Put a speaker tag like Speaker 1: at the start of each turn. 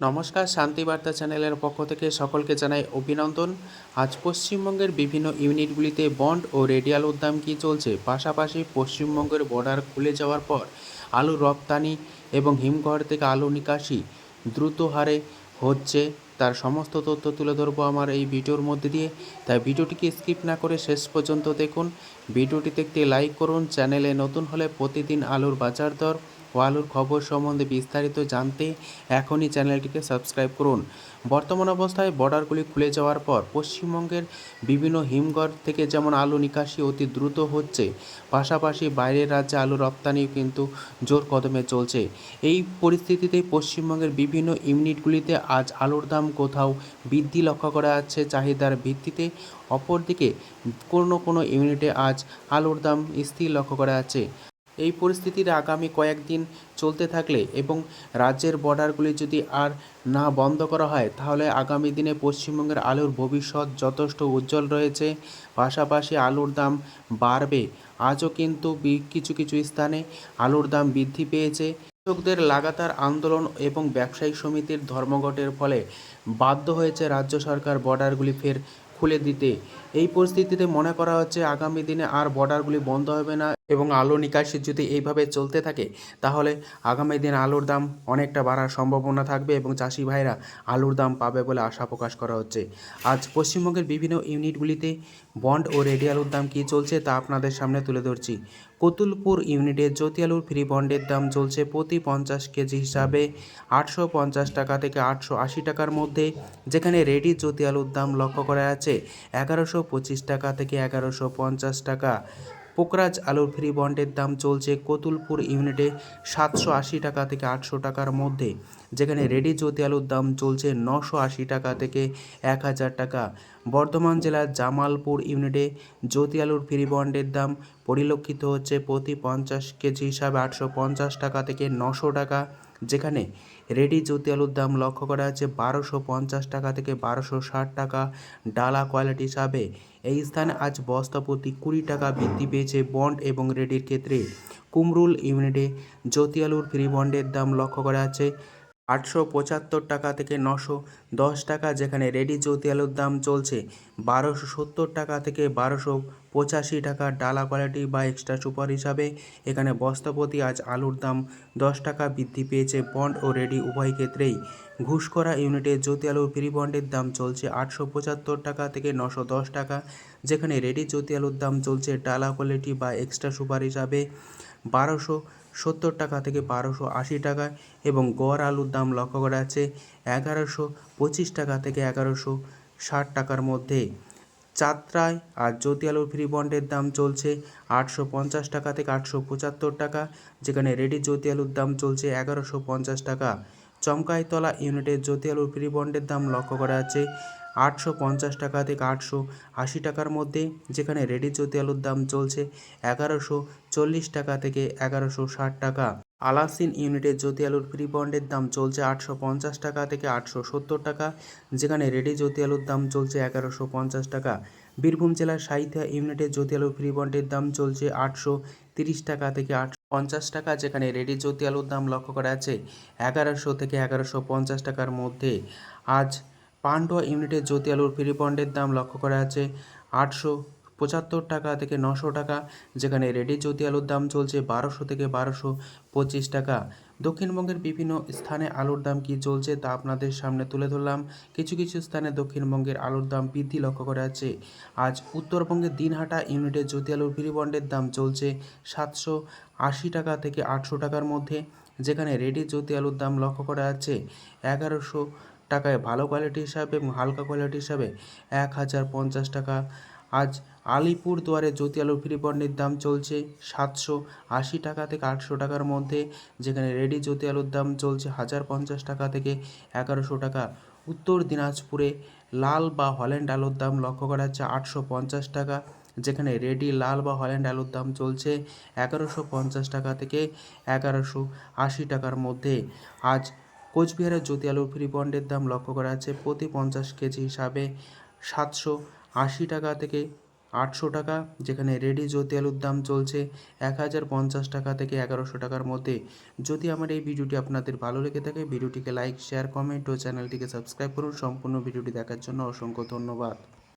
Speaker 1: নমস্কার শান্তিবার্তা চ্যানেলের পক্ষ থেকে সকলকে জানাই অভিনন্দন। আজ পশ্চিমবঙ্গের বিভিন্ন ইউনিটগুলিতে বন্ড ও রেডিয়াল উদ্যাম কী চলছে? পাশাপাশি পশ্চিমবঙ্গের বর্ডার খুলে যাওয়ার পর আলু রপ্তানি এবং হিমঘর থেকে আলু নিকাশি দ্রুত হারে হচ্ছে। তার সমস্ত তথ্য তুলে ধরবো আমার এই ভিডিওর মধ্যে দিয়ে। তাই ভিডিওটিকে স্কিপ না করে শেষ পর্যন্ত দেখুন। ভিডিওটিতে একটি লাইক করুন। চ্যানেলে নতুন হলে প্রতিদিন আলুর বাজার দর ও আলুর খবর সম্বন্ধে বিস্তারিত জানতে এখনই চ্যানেলটিকে সাবস্ক্রাইব করুন। বর্তমান অবস্থায় বর্ডারগুলি খুলে যাওয়ার পর পশ্চিমবঙ্গের বিভিন্ন হিমঘর থেকে যেমন আলু নিকাশি অতি দ্রুত হচ্ছে, পাশাপাশি বাইরের রাজ্যে আলু রপ্তানিও কিন্তু জোর কদমে চলছে। এই পরিস্থিতিতে পশ্চিমবঙ্গের বিভিন্ন ইউনিটগুলিতে আজ আলুর দাম কোথাও বৃদ্ধি লক্ষ্য করা যাচ্ছে, চাহিদার ভিত্তিতে। অপরদিকে কোনো কোনো ইউনিটে আজ আলুর দাম স্থির লক্ষ্য করা যাচ্ছে। এই পরিস্থিতির আগামী কয়েকদিন চলতে থাকলে এবং রাজ্যের বর্ডারগুলি যদি আর না বন্ধ করা হয়, তাহলে আগামী দিনে পশ্চিমবঙ্গের আলুর ভবিষ্যৎ যথেষ্ট উজ্জ্বল রয়েছে। পাশাপাশি আলুর দাম বাড়বে। আজও কিন্তু কিছু কিছু স্থানে আলুর দাম বৃদ্ধি পেয়েছে। কৃষকদের লাগাতার আন্দোলন এবং ব্যবসায়ী সমিতির ধর্মঘটের ফলে বাধ্য হয়েছে রাজ্য সরকার বর্ডারগুলি ফের খুলে দিতে। এই পরিস্থিতিতে মনে করা হচ্ছে আগামী দিনে আর বর্ডারগুলি বন্ধ হবে না। এবং আলু নিকাশি যদি এইভাবে চলতে থাকে, তাহলে আগামী দিন আলুর দাম অনেকটা বাড়ার সম্ভাবনা থাকবে এবং চাষি ভাইরা আলুর দাম পাবে বলে আশা প্রকাশ করা হচ্ছে। আজ পশ্চিমবঙ্গের বিভিন্ন ইউনিটগুলিতে বন্ড ও রেডি আলুর দাম কী চলছে তা আপনাদের সামনে তুলে ধরছি। কতুলপুর ইউনিটে জ্যোতি আলুর ফ্রি বন্ডের দাম চলছে প্রতি পঞ্চাশ কেজি হিসাবে আটশো পঞ্চাশ টাকা থেকে আটশো আশি টাকার মধ্যে, যেখানে রেডি জ্যোতি আলুর দাম লক্ষ্য করা আছে এগারোশো পঁচিশ টাকা থেকে এগারোশো পঞ্চাশ টাকা। পোকরাজ আলুর ফ্রি বন্ডের দাম চলছে কতুলপুর ইউনিটে সাতশো আশি টাকা থেকে আটশো টাকার মধ্যে, যেখানে রেডি জ্যোতি আলুর দাম চলছে নশো আশি টাকা থেকে এক হাজার টাকা। বর্ধমান জেলার জামালপুর ইউনিটে জ্যোতি আলুর ফ্রি বন্ডের দাম পরিলক্ষিত হচ্ছে প্রতি পঞ্চাশ কেজি হিসাবে আটশো পঞ্চাশ টাকা থেকে নশো টাকা, যেখানে রেডি জ্যোতি আলুর দাম লক্ষ্য করা যাচ্ছে বারোশো পঞ্চাশ টাকা থেকে বারোশো ষাট টাকা। ডালা কোয়ালিটি হিসাবে এই স্থানে আজ বস্তা প্রতি কুড়ি টাকা বৃদ্ধি পেয়েছে বন্ড এবং রেডির ক্ষেত্রে। কুমরুল ইউনিটে জ্যোতি আলুর ফ্রি বন্ডের দাম লক্ষ্য করা যাচ্ছে। আটশো পঁচাত্তর টাকা থেকে নশো দশ টাকা, যেখানে রেডি জ্যোতি আলুর দাম চলছে বারোশো সত্তর টাকা থেকে বারোশো পঁচাশি টাকা। ডালা কোয়ালিটি বা এক্সট্রা সুপার হিসাবে এখানে বস্তাপতি আজ আলুর দাম দশ টাকা বৃদ্ধি পেয়েছে বন্ড ও রেডি উভয় ক্ষেত্রেই। ঘুষকরা ইউনিটে জ্যোতি আলুর ফ্রি বন্ডের দাম চলছে আটশো পঁচাত্তর টাকা থেকে নশো দশ টাকা, যেখানে রেডি জ্যোতি আলুর দাম চলছে ডালা কোয়ালিটি বা এক্সট্রা সুপার হিসাবে বারোশো সত্তর টাকা থেকে বারোশো আশি টাকা এবং গড় আলুর দাম লক্ষ্য করা যাচ্ছে এগারোশো পঁচিশ টাকা থেকে এগারোশো ষাট টাকার মধ্যে। চাত্রায় আর জ্যোতি আলুর ফ্রি বন্ডের দাম চলছে আটশো পঞ্চাশ টাকা থেকে আটশো পঁচাত্তর টাকা, যেখানে রেডি জ্যোতি আলুর দাম চলছে এগারোশো পঞ্চাশ টাকা। চমকাইতলা ইউনিটের জ্যোতি আলুর ফ্রি বন্ডের দাম লক্ষ্য করা যাচ্ছে আটশো পঞ্চাশ টাকা থেকে আটশো আশি টাকার মধ্যে, যেখানে রেডি জ্যোতি আলুর দাম চলছে এগারোশো চল্লিশ টাকা থেকে এগারোশো ষাট টাকা। আলাসিন ইউনিটের জ্যোতি আলুর ফ্রি বন্ডের দাম চলছে আটশো পঞ্চাশ টাকা থেকে আটশো সত্তর টাকা, যেখানে রেডি জ্যোতি আলুর দাম চলছে এগারোশো পঞ্চাশ টাকা। বীরভূম জেলার সাহিত্যা ইউনিটের জ্যোতি আলুর ফ্রি বন্ডের দাম চলছে আটশো তিরিশ টাকা থেকে আটশো পঞ্চাশ টাকা, যেখানে রেডি জ্যোতি আলুর দাম লক্ষ্য করা আছে এগারোশো থেকে এগারোশো পঞ্চাশ টাকার মধ্যে। আজ পান্ডুয়া ইউনিটের জ্যোতি আলুর ফ্রি বন্ডের দাম লক্ষ্য করা আছে আটশো পঁচাত্তর টাকা থেকে নশো টাকা, যেখানে রেডি জ্যোতি আলুর দাম চলছে বারোশো থেকে বারোশো পঁচিশ টাকা। দক্ষিণবঙ্গের বিভিন্ন স্থানে আলুর দাম কী চলছে তা আপনাদের সামনে তুলে ধরলাম। কিছু কিছু স্থানে দক্ষিণবঙ্গের আলুর দাম বৃদ্ধি লক্ষ্য করা যাচ্ছে। আজ উত্তরবঙ্গের দিনহাটা ইউনিটের জ্যোতি আলুর ফ্রি বন্ডের দাম চলছে সাতশো আশি টাকা থেকে আটশো টাকার মধ্যে, যেখানে রেডি জ্যোতি আলুর দাম লক্ষ্য করা যাচ্ছে এগারোশো টাকায় ভালো কোয়ালিটি হিসাবে এবং হালকা কোয়ালিটি হিসাবে এক হাজার পঞ্চাশ টাকা। আজ আলিপুর দুয়ারে জ্যোতি আলু ফ্রি বন্ডের দাম চলছে সাতশো আশি টাকা থেকে আটশো টাকার মধ্যে, যেখানে রেডি জ্যোতি আলুর দাম চলছে হাজার পঞ্চাশ টাকা থেকে এগারোশো টাকা। উত্তর দিনাজপুরে লাল বা হল্যান্ড আলুর দাম লক্ষ্য করা যাচ্ছে আটশো পঞ্চাশ টাকা, যেখানে রেডি লাল বা হল্যান্ড আলুর দাম চলছে এগারোশো পঞ্চাশ টাকা থেকে এগারোশো আশি টাকার মধ্যে। আজ কোচবিহারের জ্যোতি আলুর ফ্রি বন্ডের দাম লক্ষ্য করা যাচ্ছে প্রতি পঞ্চাশ কেজি হিসাবে সাতশো আশি টাকা থেকে আটশো টাকা, যেখানে রেডি জ্যোতি আলুর দাম চলছে এক হাজার পঞ্চাশ টাকা থেকে এগারোশো টাকার মধ্যে। যদি আমার এই ভিডিওটি আপনাদের ভালো লেগে থাকে, ভিডিওটিকে লাইক, শেয়ার, কমেন্ট ও চ্যানেলটিকে সাবস্ক্রাইব করুন। সম্পূর্ণ ভিডিওটি দেখার জন্য অসংখ্য ধন্যবাদ।